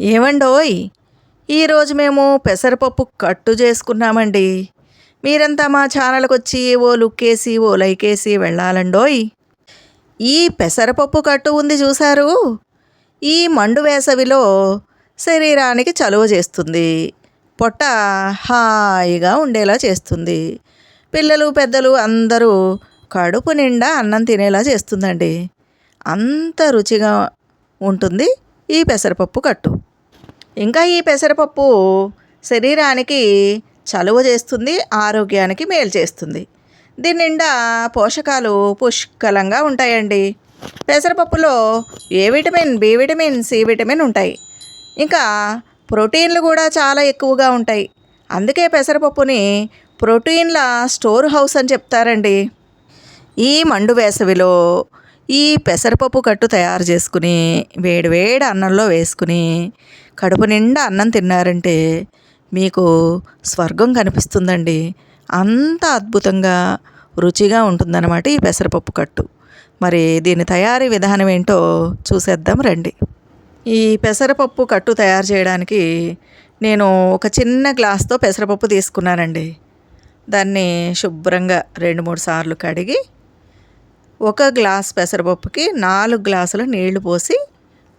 ఏమండోయ్? ఈరోజు మేము పెసరపప్పు కట్టు చేసుకున్నామండి. మీరంతా మా ఛానల్కి వచ్చి ఓ లుక్కేసి ఓ లైకేసి వెళ్ళాలండోయ్. ఈ పెసరపప్పు కట్టు ఉంది చూశారు? ఈ మండు వేసవిలో శరీరానికి చలువ చేస్తుంది. పొట్ట హాయిగా ఉండేలా చేస్తుంది. పిల్లలు పెద్దలు అందరూ కడుపు నిండా అన్నం తినేలా చేస్తుందండి. అంత రుచిగా ఉంటుంది ఈ పెసరపప్పు కట్టు. ఇంకా ఈ పెసరపప్పు శరీరానికి చలువ చేస్తుంది ఆరోగ్యానికి మేలు చేస్తుంది. దీని నిండా పోషకాలు పుష్కలంగా ఉంటాయండి. పెసరపప్పులో A vitamin B vitamin C vitamin ఉంటాయి. ఇంకా ప్రోటీన్లు కూడా చాలా ఎక్కువగా ఉంటాయి. అందుకే పెసరపప్పుని ప్రోటీన్ల స్టోర్ హౌస్ అని చెప్తారండి. ఈ మండు వేసవిలో ఈ పెసరపప్పు కట్టు తయారు చేసుకుని వేడివేడి అన్నంలో వేసుకుని కడుపు నిండా అన్నం తిన్నారంటే మీకు స్వర్గం కనిపిస్తుందండి. అంత అద్భుతంగా రుచిగా ఉంటుందన్నమాట ఈ పెసరపప్పు కట్టు. మరి దీని తయారీ విధానం ఏంటో చూసేద్దాం రండి. ఈ పెసరపప్పు కట్టు తయారు చేయడానికి నేను ఒక చిన్న గ్లాస్తో పెసరపప్పు తీసుకున్నానండి. దాన్ని శుభ్రంగా రెండు మూడు సార్లు కడిగి ఒక గ్లాస్ పెసరపప్పుకి నాలుగు గ్లాసుల నీళ్ళు పోసి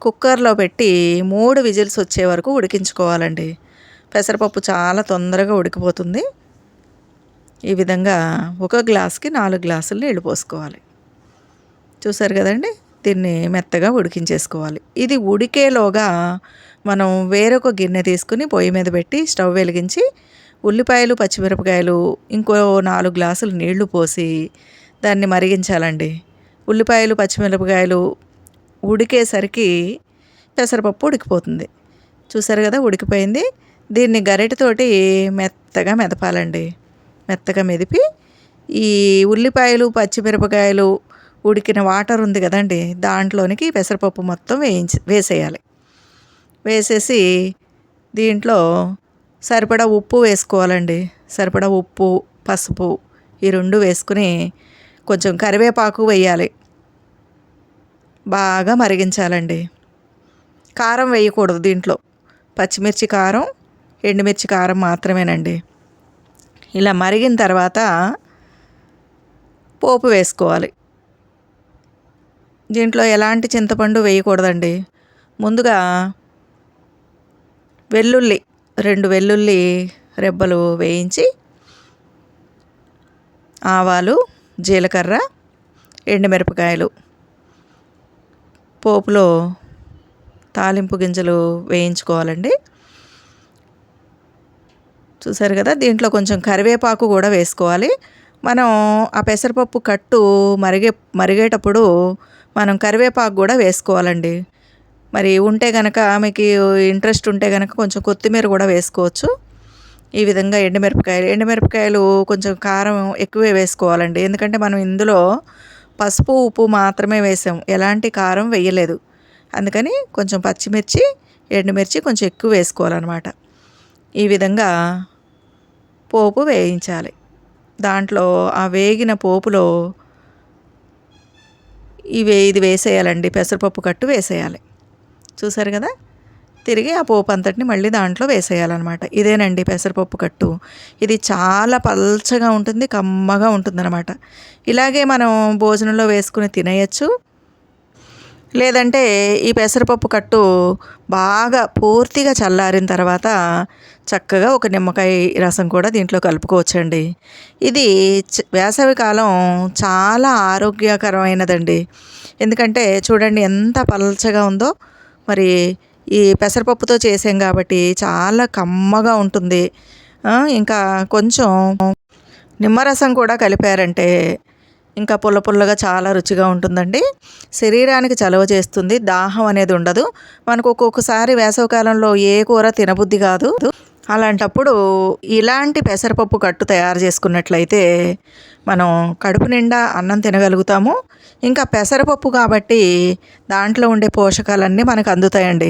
కుక్కర్లో పెట్టి మూడు విజిల్స్ వచ్చే వరకు ఉడికించుకోవాలండి. పెసరపప్పు చాలా తొందరగా ఉడికిపోతుంది. ఈ విధంగా ఒక గ్లాస్కి నాలుగు గ్లాసులు నీళ్ళు పోసుకోవాలి. చూసారు కదండి? దీన్ని మెత్తగా ఉడికించేసుకోవాలి. ఇది ఉడికేలోగా మనం వేరొక గిన్నె తీసుకుని పొయ్యి మీద పెట్టి స్టవ్ వెలిగించి ఉల్లిపాయలు పచ్చిమిరపకాయలు ఇంకో నాలుగు గ్లాసులు నీళ్ళు పోసి దాన్ని మరిగించాలండి. ఉల్లిపాయలు పచ్చిమిరపకాయలు ఉడికేసరికి పెసరపప్పు ఉడికిపోతుంది. చూసారు కదా ఉడికిపోయింది. దీన్ని గరిటెతోటి మెత్తగా మెదపాలండి. మెత్తగా మెదిపి ఈ ఉల్లిపాయలు పచ్చిమిరపకాయలు ఉడికిన వాటర్ ఉంది కదండి దాంట్లోనికి పెసరపప్పు మొత్తం వేయించి వేసేయాలి. వేసేసి దీంట్లో సరిపడా ఉప్పు వేసుకోవాలండి. సరిపడా ఉప్పు పసుపు ఈ రెండు వేసుకుని కొంచెం కరివేపాకు వేయాలి. బాగా మరిగించాలండి. కారం వేయకూడదు దీంట్లో. పచ్చిమిర్చి కారం ఎండుమిర్చి కారం మాత్రమేనండి. ఇలా మరిగిన తర్వాత పోపు వేసుకోవాలి. దీంట్లో ఎలాంటి చింతపండు వేయకూడదండి. ముందుగా వెల్లుల్లి రెండు వెల్లుల్లి రెబ్బలు వేయించి ఆవాలు జీలకర్ర ఎండుమిరపకాయలు పోపులో తాలింపు గింజలు వేయించుకోవాలండి. చూసారు కదా దీంట్లో కొంచెం కరివేపాకు కూడా వేసుకోవాలి. మనం ఆ పెసరపప్పు కట్టు మరిగే మరిగేటప్పుడు మనం కరివేపాకు కూడా వేసుకోవాలండి. మరి ఉంటే కనుక ఆమెకి ఇంట్రెస్ట్ ఉంటే కనుక కొంచెం కొత్తిమీర కూడా వేసుకోవచ్చు. ఈ విధంగా ఎండుమిరపకాయలు ఎండుమిరపకాయలు కొంచెం కారం ఎక్కువే వేసుకోవాలండి. ఎందుకంటే మనం ఇందులో పసుపు ఉప్పు మాత్రమే వేసాం. ఎలాంటి కారం వేయలేదు. అందుకని కొంచెం పచ్చిమిర్చి ఎండుమిర్చి కొంచెం ఎక్కువ వేసుకోవాలన్నమాట. ఈ విధంగా పోపు వేయించాలి. దాంట్లో ఆ వేగిన పోపులో ఇవి ఇది వేసేయాలండి. పెసరపప్పు కట్టు వేసేయాలి. చూసారు కదా? తిరిగి ఆ పోపు అంతటిని మళ్ళీ దాంట్లో వేసేయాలన్నమాట. ఇదేనండి పెసరపప్పు కట్టు. ఇది చాలా పల్చగా ఉంటుంది కమ్మగా ఉంటుందన్నమాట. ఇలాగే మనం భోజనంలో వేసుకుని తినేయచ్చు. లేదంటే ఈ పెసరపప్పు కట్టు బాగా పూర్తిగా చల్లారిన తర్వాత చక్కగా ఒక నిమ్మకాయ రసం కూడా దీంట్లో కలుపుకోవచ్చండి. ఇది వేసవి కాలం చాలా ఆరోగ్యకరమైనదండి. ఎందుకంటే చూడండి ఎంత పల్చగా ఉందో మరి ఈ పెసరపప్పుతో చేసాం కాబట్టి చాలా కమ్మగా ఉంటుంది. ఇంకా కొంచెం నిమ్మరసం కూడా కలిపారంటే ఇంకా పుల్ల పుల్లగా చాలా రుచిగా ఉంటుందండి. శరీరానికి చలవ చేస్తుంది దాహం అనేది ఉండదు. మనకు ఒక్కొక్కసారి వేసవకాలంలో ఏ కూర తినబుద్ధి కాదు. అలాంటప్పుడు ఇలాంటి పెసరపప్పు కట్టు తయారు చేసుకున్నట్లయితే మనం కడుపు నిండా అన్నం తినగలుగుతాము. ఇంకా పెసరపప్పు కాబట్టి దాంట్లో ఉండే పోషకాలన్నీ మనకు అందుతాయండి.